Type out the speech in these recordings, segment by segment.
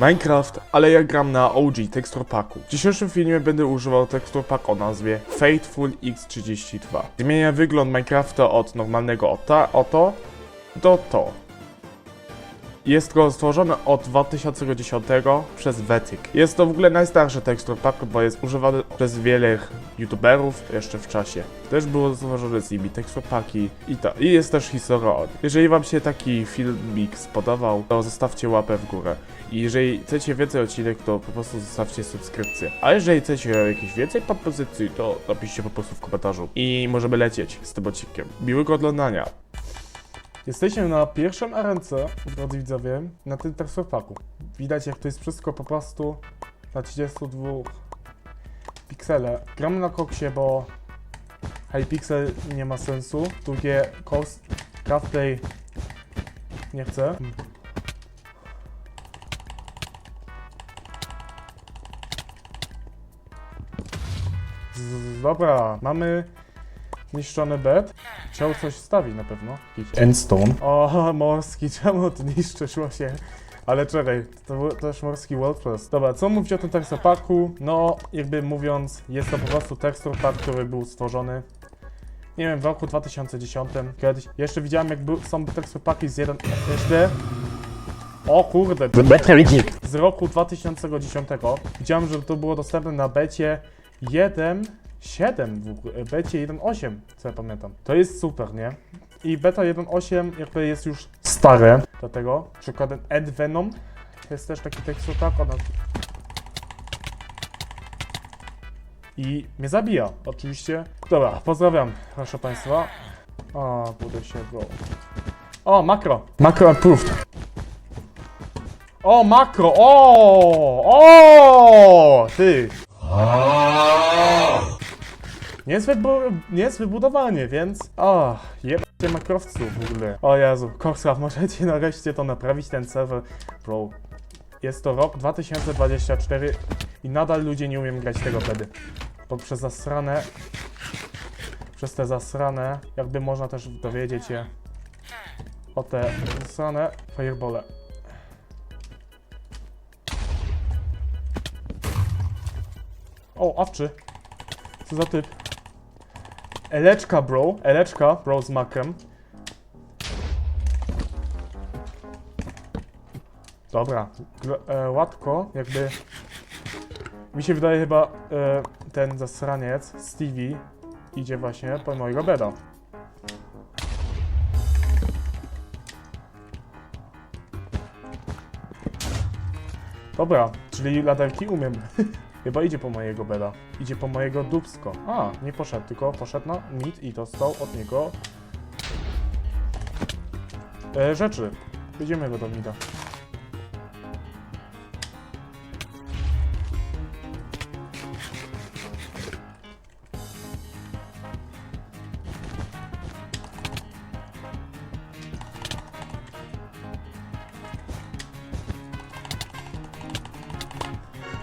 Minecraft, ale ja gram na OG Texture Packu. W dzisiejszym filmie będę używał Texture Pack o nazwie Fateful X32. Zmienia wygląd Minecrafta od normalnego oto do to. Jest go stworzony od 2010 przez Vetyk. Jest to w ogóle najstarszy Texture Pack, bo jest używany przez wiele youtuberów jeszcze w czasie. Też było stworzone z nimi Texture Packi i to. I jest też historia o nim. Jeżeli wam się taki filmik spodobał, to zostawcie łapę w górę. I jeżeli chcecie więcej odcinek, to po prostu zostawcie subskrypcję. A jeżeli chcecie jakieś więcej propozycji, to napiszcie po prostu w komentarzu. I możemy lecieć z tym odcinkiem. Miłego oglądania. Jesteśmy na pierwszym arence, drodzy widzowie, na tym teksturpaku. Widać jak to jest wszystko po prostu na 32 piksele. Gramy na koksie, bo Hypixel nie ma sensu. Drugie, cost, Craftplay nie chcę. Dobra, mamy niszczony bed. Chciał coś stawić na pewno. Jakiś endstone. O, morski, czemu ty niszczysz się? Ale czekaj, to był też morski WordPress. Dobra, co mówić o tym texture packu? No, jakby mówiąc, jest to po prostu pack, który był stworzony nie wiem, w roku 2010 kiedyś. Jeszcze widziałem, jak był, są texture packi z jeden SD. O kurde, z roku 2010. Widziałem, że to było dostępne na becie 1.7 w ogóle, becie 1.8, co ja pamiętam. To jest super, nie? I beta 1.8 jakby jest już stare, dlatego przykładem Ed Venom jest też taki tekstur tak, ona... I mnie zabija, oczywiście. Dobra, pozdrawiam, proszę państwa. O, budę się go. O, makro. Makro approved. O, makro! O! O! Ty! Niezłe, bu niezłe budowanie, więc... O, jebcie makrowców w ogóle. O Jezu, Korsław, możecie nareszcie to naprawić, ten serwer. Bro, jest to rok 2024 i nadal ludzie nie umiem grać tego wtedy. Bo przez zasrane... Przez te zasrane, jakby można też dowiedzieć się o te zasrane firebole. O, awczy. Co za typ? Eleczka, bro. Eleczka, bro z makiem. Dobra. E, łatko, jakby... Mi się wydaje chyba e, ten zasraniec, Stevie, idzie właśnie po mojego beda. Dobra, czyli laderki umiem. Chyba idzie po mojego beda. Idzie po mojego dubsko. A, nie poszedł, tylko poszedł na mid i dostał od niego e, rzeczy. Idziemy go do mida.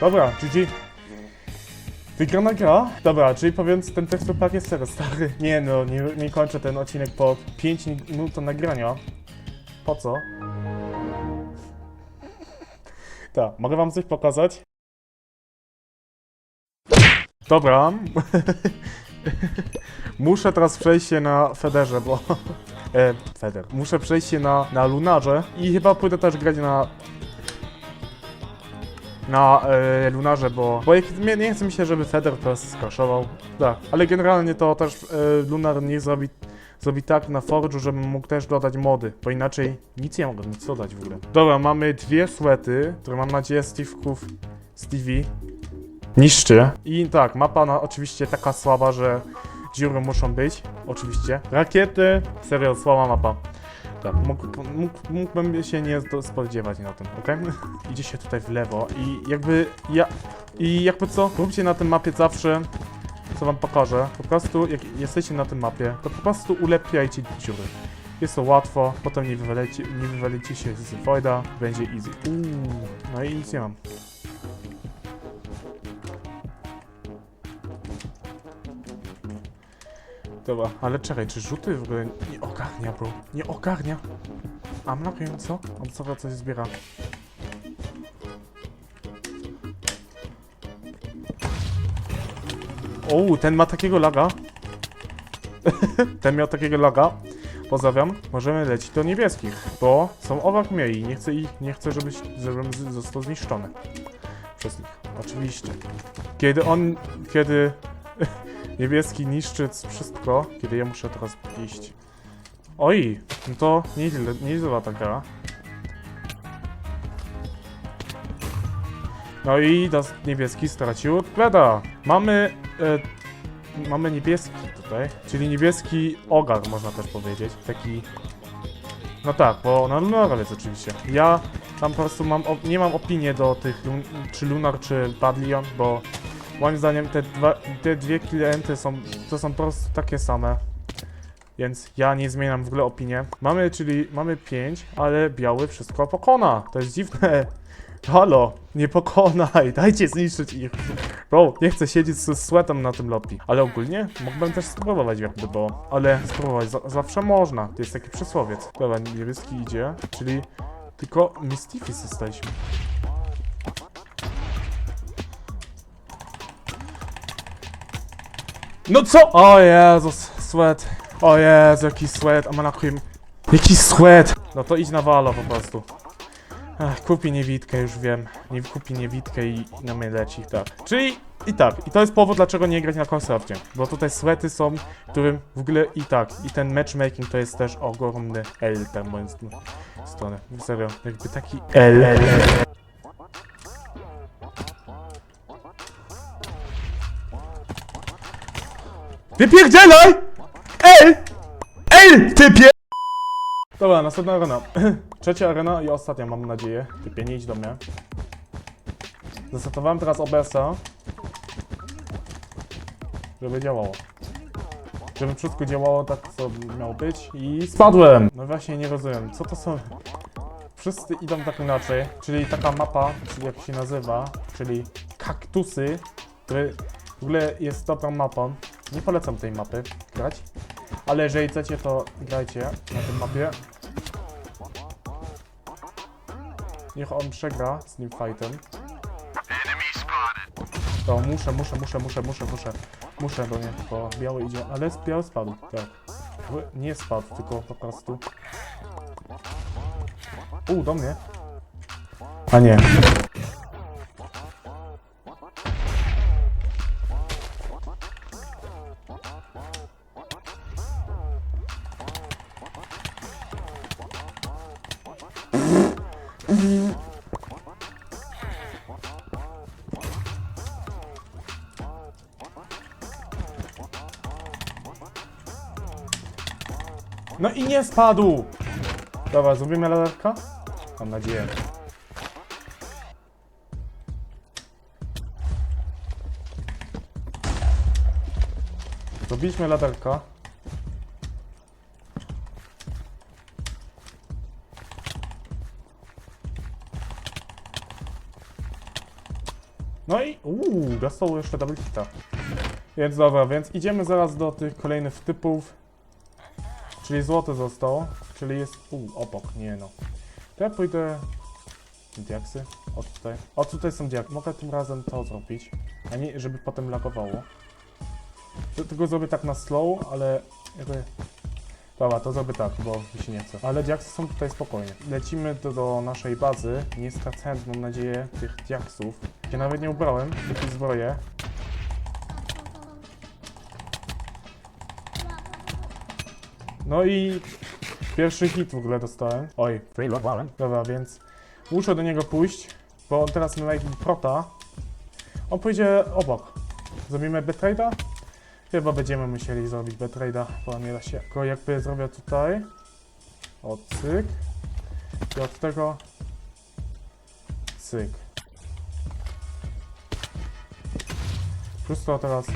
Dobra, GG. Wygrana gra? Dobra, czyli powiedz, ten tekstur pack jest serio stary. Nie no, nie, nie kończę ten odcinek po 5 minut nagrania. Po co? Tak, mogę wam coś pokazać? Dobra. Muszę teraz przejść się na Federze, bo... E, Feder. Muszę przejść się na, na Lunarze i chyba pójdę też grać na na e, Lunarze, bo, bo jak, nie, nie chce mi się, żeby Feder teraz skraszował. Tak, ale generalnie to też e, Lunar nie zrobi, zrobi tak na Forge'u, żebym mógł też dodać mody, bo inaczej nic nie mogę nic dodać w ogóle. Dobra, mamy dwie sweaty, które mam nadzieję Steve'ków Stevie niszczy. I tak, mapa na, oczywiście taka słaba, że dziury muszą być, oczywiście. Rakiety, serio, słaba mapa. Tak, mógł, mógł, mógłbym się nie spodziewać na tym, okej? Idzie się tutaj w lewo i jakby ja... I jakby co? Róbcie na tym mapie zawsze, co wam pokażę. Po prostu, jak jesteście na tym mapie, to po prostu ulepiajcie dziury. Jest to łatwo, potem nie wywalicie, nie wywalicie się z Voida, będzie easy. Uuu, no i nic nie mam. Dobra, ale czekaj, czy rzuty w ogóle nie ogarnia, bro? Nie ogarnia! A mlapuję, co? On co coś zbiera. O, ten ma takiego laga. ten miał takiego laga. Pozdrawiam. Możemy lecić do niebieskich, bo są obok mnie i nie chcę, ich, nie chcę żebyś, żebym został zniszczony przez nich. Oczywiście. Kiedy on... Kiedy niebieski niszczy wszystko, kiedy ja muszę teraz iść. Oj, no to nieźle, nieźle ta gra. No i dos- niebieski stracił Gleda. Mamy, e, mamy niebieski tutaj, czyli niebieski ogar można też powiedzieć, taki... No tak, bo na Lunar jest oczywiście. Ja tam po prostu mam, nie mam opinii do tych, czy Lunar, czy Badlion, bo moim zdaniem te, dwa, te dwie klienty są, to są po prostu takie same. Więc ja nie zmieniam w ogóle opinię. Mamy, czyli mamy 5, ale biały wszystko pokona. To jest dziwne. Halo, nie pokonaj, dajcie zniszczyć ich. Bro, nie chcę siedzieć z sweatem na tym lobby. Ale ogólnie mógłbym też spróbować jakby, bo... Ale spróbować za zawsze można. To jest taki przysłowiec. Dobra, niebieski idzie, czyli tylko Mistifis zostaliśmy. No co? O Jezus, sweat. O Jezu, jaki sweat, a ma na chuj... Jaki sweat! No to idź na walo po prostu. Ach, kupi niewidkę, już wiem. Nie kupi niewidkę i i na mnie leci, tak. Czyli i tak, i to jest powód, dlaczego nie grać na Consoftie. Bo tutaj sweaty są, którym w ogóle i tak, i ten matchmaking to jest też ogromny L, tak st- stronę. Serio, jakby taki L. Wypierdzielaj! L! L, typie! Dobra, następna arena. Trzecia arena i ostatnia, mam nadzieję. Typie, nie idź do mnie. Zasetowałem teraz OBS-a. Żeby działało. Żeby wszystko działało tak, co miało być. I spadłem! No właśnie, nie rozumiem. Co to są... Wszyscy idą tak inaczej. Czyli taka mapa, czyli jak się nazywa, czyli kaktusy, który w ogóle jest dobrą mapą. Nie polecam tej mapy grać. Ale jeżeli chcecie, to grajcie na tej mapie. Niech on przegra z nim fightem. To muszę, muszę, muszę, muszę, muszę, muszę. Muszę do niego, bo biały idzie, ale biały spadł, tak. Nie spadł, tylko po prostu. U, do mnie. A nie. No i nie spadł! Dobra, zrobimy laderka? Mam nadzieję. Zrobiliśmy laderka. No i uuu, dostał jeszcze double hita. Więc dobra, więc idziemy zaraz do tych kolejnych typów. Czyli złoty został, czyli jest u obok, nie no. To ja pójdę... Diaksy? O tutaj. O tutaj są diaksy. Mogę tym razem to zrobić, a nie żeby potem lagowało. Tylko zrobię tak na slow, ale jakby... Dobra, to zrobię tak, bo mi się nie chce. Ale diaksy są tutaj spokojnie. Lecimy do, do naszej bazy, nie stracając, mam nadzieję, tych diaksów. Ja nawet nie ubrałem, tylko zbroję. No i pierwszy hit w ogóle dostałem. Oj, dobra, więc muszę do niego pójść, bo on teraz ma jakiś prota. On pójdzie obok. Zrobimy betrade'a? Chyba będziemy musieli zrobić betrade'a, bo nie da się. Tylko jakby zrobię tutaj. O, cyk. I od tego... Cyk. Plus to teraz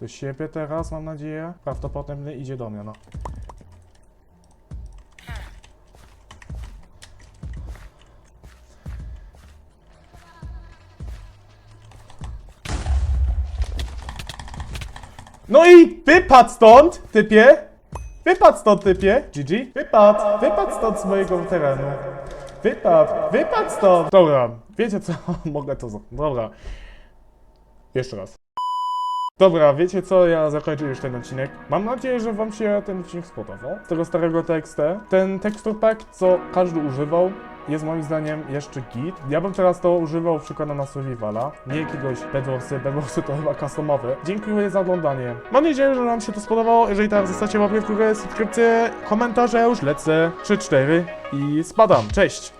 do siebie teraz, mam nadzieję. Prawdopodobnie idzie do mnie, no. No i wypadł stąd, typie! Wypadł stąd, typie! GG. Wypadł, wypadł stąd z mojego terenu. Wypadł, wypadł stąd! Dobra, wiecie co? Mogę to... Dobra. Jeszcze raz. Dobra, wiecie co, ja zakończę już ten odcinek. Mam nadzieję, że wam się ten odcinek spodobał. Z tego starego tekstu. Ten tekstur pack, co każdy używał, jest moim zdaniem jeszcze git. Ja bym teraz to używał przykładem na Survivala, nie jakiegoś Bedwarsy, Bedwarsy to chyba customowe. Dziękuję za oglądanie. Mam nadzieję, że wam się to spodobało. Jeżeli tak, zostacie łapkę w górę, subskrypcję, komentarze, już lecę 3-4 i spadam. Cześć!